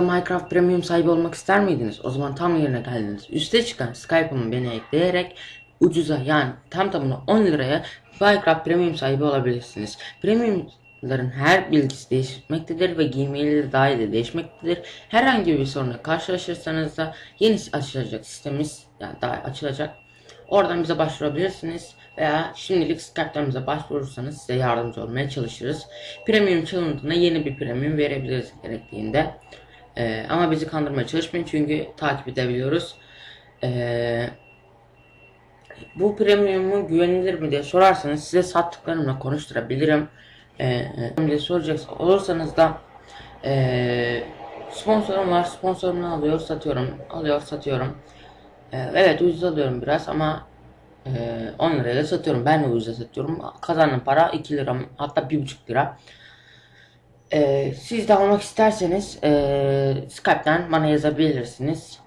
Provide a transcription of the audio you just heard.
Minecraft Premium sahibi olmak ister miydiniz? O zaman tam yerine geldiniz. Üste çıkan Skype'ımı beni ekleyerek ucuza yani tam tamına 10 liraya Minecraft Premium sahibi olabilirsiniz. Premiumların her bilgisi değişmektedir ve gmailleri dahil de değişmektedir. Herhangi bir sorunla karşılaşırsanız da yeni açılacak sistemimiz yani daha açılacak. Oradan bize başvurabilirsiniz veya şimdilik Skype'tan bize başvurursanız size yardımcı olmaya çalışırız. Premium çalındığında yeni bir premium verebiliriz gerektiğinde. Ee, ama bizi kandırmaya çalışmayın çünkü takip edebiliyoruz. Ee, bu premiumu güvenilir mi diye sorarsanız size sattıklarımla konuşturabilirim. Ee, diye soracak olursanız da ee, sponsorum var. Sponsorumu alıyor, satıyorum. Alıyor, satıyorum. Ee, evet ucuz alıyorum biraz ama ee, 10 liraya satıyorum. Ben de ucuza satıyorum. Kazandığım para 2 lira hatta 1,5 lira. Ee, siz de almak isterseniz ee, Skype'den bana yazabilirsiniz.